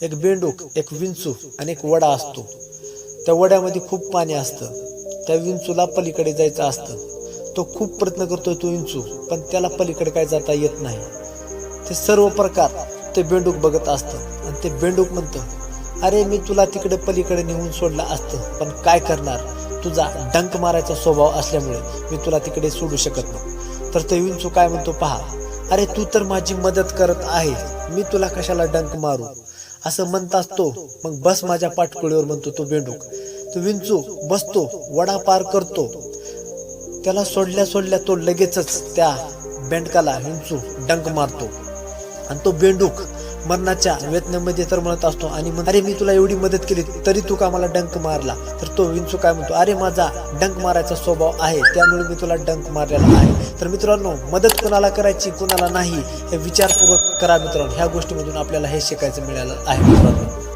एक बेंडूक एक विंचू आणि एक वडा असतो. त्या वड्यामध्ये खूप पाणी असतं. त्या विंचूला पलीकडे जायचं असतं. तो खूप प्रयत्न करतो तो विंचू पण त्याला पलीकडे काय जाता येत नाही. ते सर्व प्रकार ते बेंडूक बघत असतं. आणि ते बेंडूक म्हणतं अरे मी तुला तिकडे पलीकडे नेऊन सोडलं असतं पण काय करणार? तुझा डंक मारायचा स्वभाव असल्यामुळे मी तुला तिकडे सोडू शकत नाही. तर ते विंचू काय म्हणतो पहा अरे तू तर माझी मदत करत आहे. मी तुला कशाला डंक मारू? असं म्हणताच तो मग बस माझ्या पाठकुळीवर म्हणतो तो बेंडूक तो विंचू बसतो वडा पार करतो. त्याला सोडल्या सोडल्या तो लगेचच त्या बेंडकाला विंचू डंक मारतो. आणि तो बेंडूक मरणाच्या वेदनेमध्ये तर म्हणत असतो आणि अरे मी तुला एवढी मदत केली तरी तू का मला डंक मारला? तर तो विंचू काय म्हणतो अरे माझा डंक मारायचा स्वभाव आहे त्यामुळे मी तुला डंक मारलेला आहे. तर मित्रांनो मदत कोणाला करायची कोणाला नाही हे विचारपूर्वक करा मित्रांनो. ह्या गोष्टीमधून आपल्याला हे शिकायचं मिळालं आहे मित्रांनो.